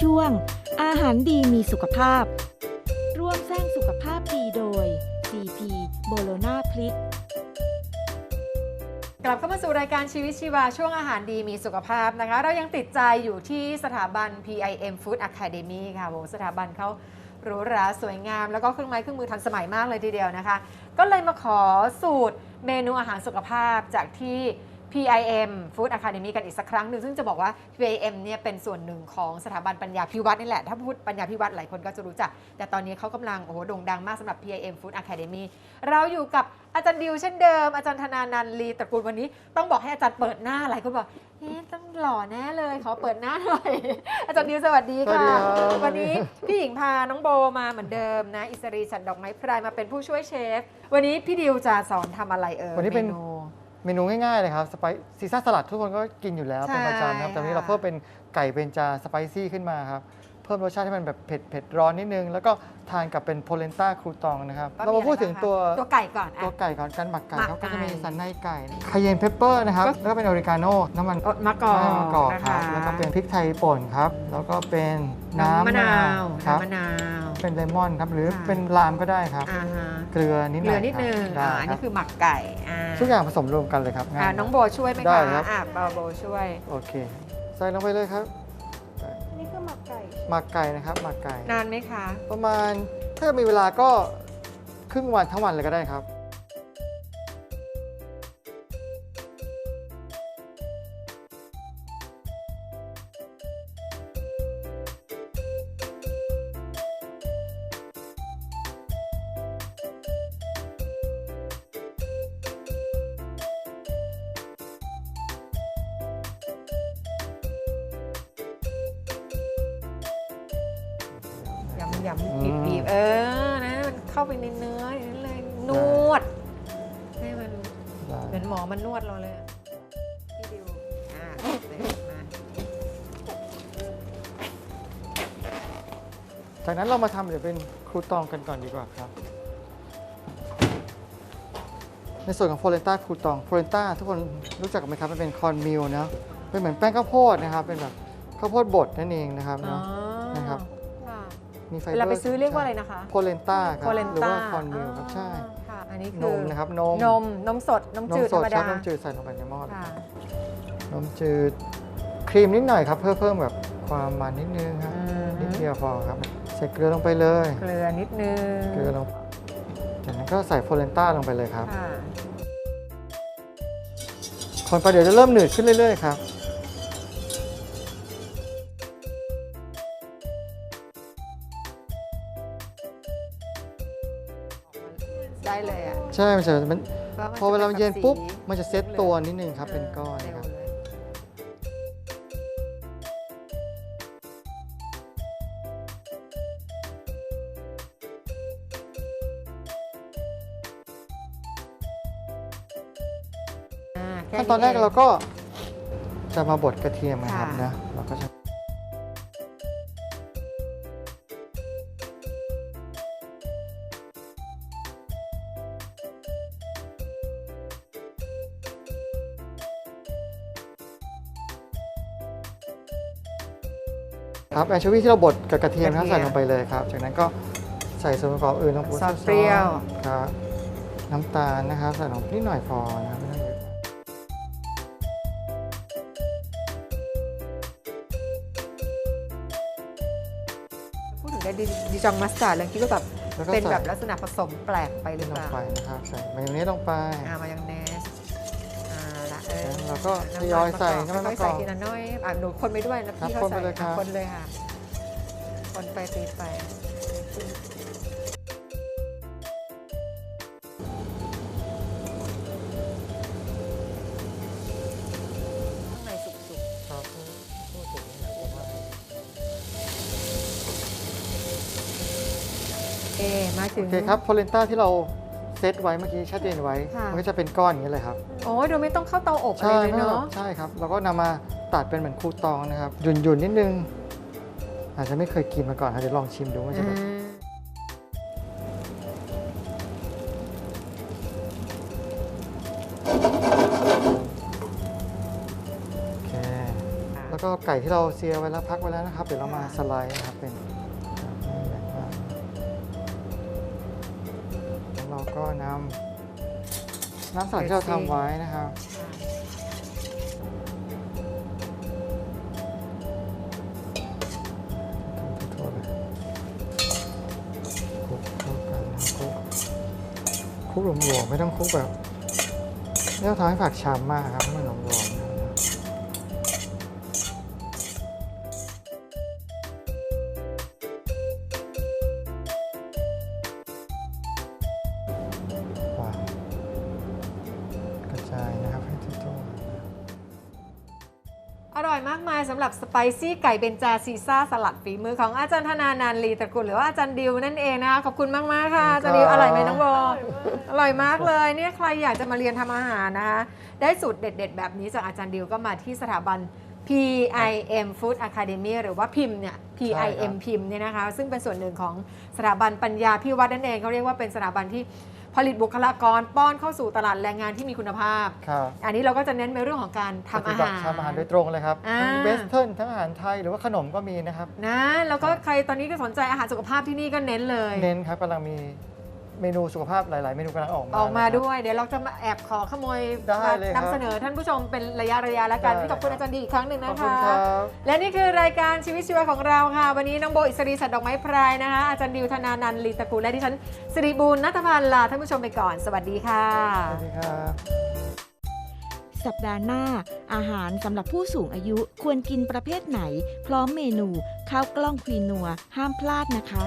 ช่วง อาหารดีมีสุขภาพ ร่วมสร้างสุขภาพดีโดย CP โบโลนาพลิกกลับเข้ามาสู่รายการชีวิตชีวา ช่วงอาหารดีมีสุขภาพนะคะ เรายังติดใจอยู่ที่สถาบัน PIM Food Academy ค่ะโหสถาบันเขาหรูหราสวยงาม แล้วก็เครื่องไม้เครื่องมือทันสมัยมากเลยทีเดียวนะคะ ก็เลยมาขอสูตรเมนูอาหารสุขภาพจากที่ PIM Food Academy กันอีกสักครั้งหนึ่งซึ่งจะบอกว่า PIM เนี่ยเป็นส่วนหนึ่งของสถาบันปัญญาพิวัตรนี่แหละ ถ้าพูดปัญญาพิวัตรหลายคนก็จะรู้จัก แต่ตอนนี้เขากำลังโอ้โหโด่งดังมากสำหรับ PIM Food Academy เราอยู่กับอาจารย์ดิวเช่นเดิม อาจารย์ธนานันท์ลีตระกูลวันนี้ ต้องบอกให้อาจารย์เปิดหน้าหลายคนบอกเอ๊ะต้องหล่อแน่เลยขอเปิดหน้าหน่อย อาจารย์ดิวสวัสดีค่ะสวัสดีครับวันนี้พี่หญิงพาน้องโบมาเหมือนเดิมนะ อิสรีฉันดอกไม้พรายมาเป็นผู้ช่วยเชฟ วันนี้พี่ดิวจะสอนทำอะไรเอ่ยวันนี้เป็นมนู เมนูง่ายๆเลยครับสไปซีซ่าสลัดทุกคนก็กินอยู่แล้วใช่เป็นประจำนะครับแต่วันนี้ค่ะเราเพิ่มเป็นไก่เบนจาสไปซี่ขึ้นมาครับ เพิ่มรสชาติให้มันแบบเผ็ดเผ็ดร้อนนิดนึง แล้วก็ทานกับเป็นโพเลนต้าครูตองนะครับ ก็เรามาพูดถึงตัวตัวไก่ก่อนอะตัวไก่ก่อนการหมักไก่หมักครับไก่ก็จะมีสันในไก่คาเยนเพปเปอร์นะครับก็แล้วก็เป็นออริกาโน่น้ำมัน เอ่อมะกอกมะกอกนะครัคะบ แล้วก็เป็นพริกไทยป่นครับ แล้วก็เป็นน้ำมะนาวครับน้ำมะนาว เป็นเลมอนครับ หรือค่ะ เป็นลามก็ได้ครับ อ่าฮะเกลือนิดหเหน่ลืออยนิดนึงครับได้อ่าอันครันี้บคือหมักไก่อ่าทุกอย่างผสมรวมกันเลยครับง่ายอ่าครับน้องโบช่วยไหมได้คะครับ อะโบโบช่วย โอเค ใส่ลงไปเลยครับนี่คือห มักไก่หมักไก่นะครับหมักไก่นานไหมคะ ประมาณถ้ามีเวลาก็ครึ่งวันทั้งวันเลยก็ได้ครับ ยำยำอืบีบมบีบเออนะมันเข้าไปในเนื้ออย่างนั้นเลยนวดให้มันได้เหมือนหมอมันนวดเราเลยอะพี่ดิวอ่าเสร็จมาจากนั้นเรามาทำเดี๋ยวเป็นครูตองกันก่อนดีกว่าครับ ในส่วนของโพเลนต้าครูตองโพเลนต้าทุกคนรู้จักไหมครับมันเป็นคอนมิลเนาะเป็นเหมือนแป้งข้าวโพดนะครับ เป็นแบบข้าวโพดบดนั่นเองนะครับอ๋อเนาะนะครับค่ะ มีไฟเบอเวร์ลาไปซื้อเรียกว่าอะไรนะคะโพเลนต้าครับโพเลนหรือต้าว่าคอนมิลครับ ใช่ ค่ะ อันนี้นคือมนะครับนม นม นมสด นมนมจืดสธรดรมครัดาบนมจืดใส่ลงไปในหม้อค่ะนมจืดครีมนิดหน่อยครับ เพื่อเพิ่มแบบความมันนิดนึงครับอืมนิดเดียวพอครับ ใส่เกลือลงไปเลย เกลือนิดนึง เกลือลง จากนั้นก็ใส่โพเลนต้าลงไปเลยครับค่ะคนไปเดี๋ยวจะเริ่มหนืดขึ้นเรื่อยๆครับ ได้เลยอะใช่มันจะมันพระนพอเวลามันเย็นจะปุ๊บสีมันจะเซ็ตตัวนิดนึงครับ เป็นก้อนเร็ควรับเลยอ่าแค่ขั้นตอนแรกงเราก็จะมาบดกระเทียมนะครับค่ะนะเราก็จะ ครับแอนโชวีที่เราบดกับกระเทียมนะครับใส่ลงไปเลยครับ จากนั้นก็ใส่ส่วนประกอบอื่นลงไปซอสเปรี้ยวครับน้ำตาลนะครับใส่ลงนิดหน่อยพอนะครับไม่ต้องเยอะพูดถึงได้ดิดิจองมัสตาร์ดเลยคิดว่าแบบแล้วก็เป็นใส่แบบลักษณะผสมแปลกไปหรือลเปงล่าไปนะครับใส่มายองเนสลงไปอ่ามายองเนสอ่าละเออ แล้วก็น้ำทยอยใส่มะกอกน้ำมันค่อยๆใส่มะกอกทีละน้อยอะหนูคนไปด้วยแล้วครับพี่เขาคนไปใส่เลยครับอะคนเลยค่ะ คนไปตีไปข้างในสุกครับพูดถึงเนี่ยผมว่าๆเอมาถึโองเคครับโพเลนต้าที่เรา เซตไว้เมื่อกี้ชัดเจนไว้ ค่ะ มันก็จะเป็นก้อนอย่างนี้เลยครับ โอ้ยโดยไม่ต้องเข้าเตาอบอะไรใช่เลยเนาะใช่ครับเราก็นำมาตัดเป็นเหมือนคูตองนะครับหยุ่นหยุ่นๆนิดนึง อาจจะไม่เคยกินมาก่อนครับเดี๋ยวลองชิมดูว่าจะอืแบบมโอเค แล้วก็ไก่ที่เราเซียไว้แล้วพักไว้แล้วนะครับ เดี๋ยวเรามาสไลด์นะครับเป็น น้ำสลัดที่เราทำไว้นะครับทั่วๆเลยคลุกเข้ากันคลุกคลุกหลวมๆไม่ต้องคลุกแบบไม่ต้องทำให้ผักช้ำมากครับให้มันหลวมๆ ร่อยมากมายสำหรับสไปซี่ไก่เบนจาซีซ่าสลัดฝีมือของอาจารย์ธนานันท์ลีตระกูลหรือว่าอาจารย์ดิวนั่นเองนะคะขอบคุณมากมากๆค่ะอาจารย์ดิวอร่อยไหมน้องโบอร่อยมากเลยเนี่ยใครอยากจะมาเรียนทำอาหารนะคะได้สูตรเด็ด ๆ แบบนี้จากอาจารย์ดิวก็มาที่สถาบัน PIM Food Academy หรือว่าพิมพ์เนี่ย ใช่ครั PIM บพิมพ์เนี่ยนะคะซึ่งเป็นส่วนหนึ่งของสถาบันปัญญาพิวัฒน์นั่นเองเขาเรียกว่าเป็นสถาบันที่ผลิตบุคลากรป้อนเข้าสู่ตลาดแรงงานที่มีคุณภาพครับอันนี้เราก็จะเน้นในเรื่องของการทำปอาฏิบัหาติรทำอาหารโดยตรงเลยครับอ่าทั้งเวสเทิร์นทั้งอาหารไทยหรือว่าขนมก็มีนะครับ นะ แล้วก็ใครตอนนี้ก็สนใจอาหารสุขภาพที่นี่ก็เน้นเลย เน้นครับกำลังมี เมนูสุขภาพหลาย ๆ เมนูกำลังออกมาออกมานะครับ ด้วยเดี๋ยวเราจะมาแอบขอขโมยได้มาเลยครับนำเสนอท่านผู้ชมเป็นระยะระยะแล้วกันได้ พี่ขอบคุณอาจารย์ดีอีกครั้งหนึ่งขอนะบคุณคะ ครับ และนี่คือรายการชีวิตชีวาของเราค่ะ วันนี้น้องโบอิสรีสัตว์ดอกไม้พรายนะคะ อาจารย์ดิวธนานันท์ลีตระกูลและดิฉันสิริบูลนัทพันธ์ลาท่านผู้ชมไปก่อน สวัสดีค่ะ สวัสดีครับ สัปดาห์หน้า อาหารสำหรับผู้สูงอายุควรกินประเภทไหน พร้อมเมนู ข้าวกล้องควีนัว ห้ามพลาดนะคะ